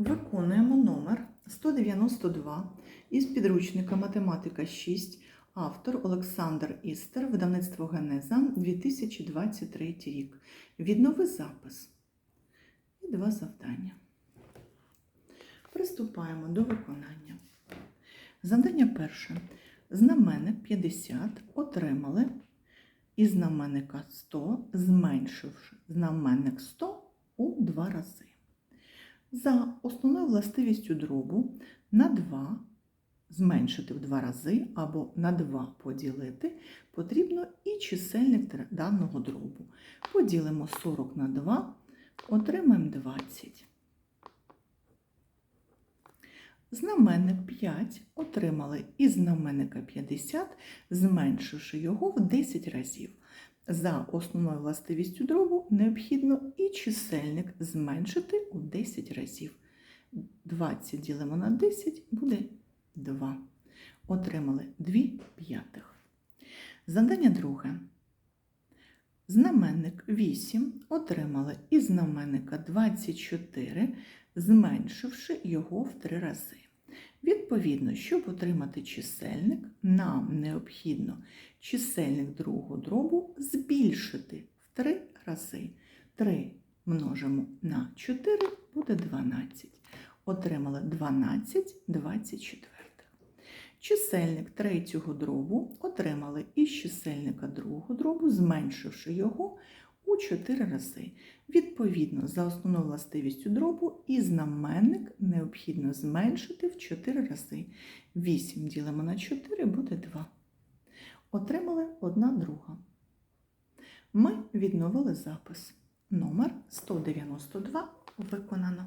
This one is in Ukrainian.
Виконуємо номер 192 із підручника Математика 6, автор Олександр Істер, видавництво Генеза 2023 рік. Віднови запис. І два завдання. Приступаємо до виконання. Завдання перше. Знаменник 50 отримали і знаменника 100, зменшивши знаменник 100 у два рази. За основною властивістю дробу на 2 зменшити в два рази або на 2 поділити потрібно і чисельник даного дробу. Поділимо 40 на 2, отримаємо 20. Знаменник 5 отримали із знаменника 50, зменшивши його в 10 разів. За основною властивістю дробу необхідно і чисельник зменшити у 10 разів. 20 ділимо на 10 буде 2. Отримали 2 п'ятих. Завдання друге. Знаменник 8 отримали із знаменника 24, зменшивши його в 3 рази. Відповідно, щоб отримати чисельник, нам необхідно чисельник другого дробу збільшити в 3 рази. 3 множимо на 4 буде 12. Отримали 12 24. Чисельник третього дробу отримали із чисельника другого дробу, зменшивши його у 4 рази. Відповідно, за основною властивістю дробу і знаменник необхідно зменшити в 4 рази. 8 ділимо на 4 буде 2. Отримали одна друга. Ми відновили запис. Номер 192 виконано.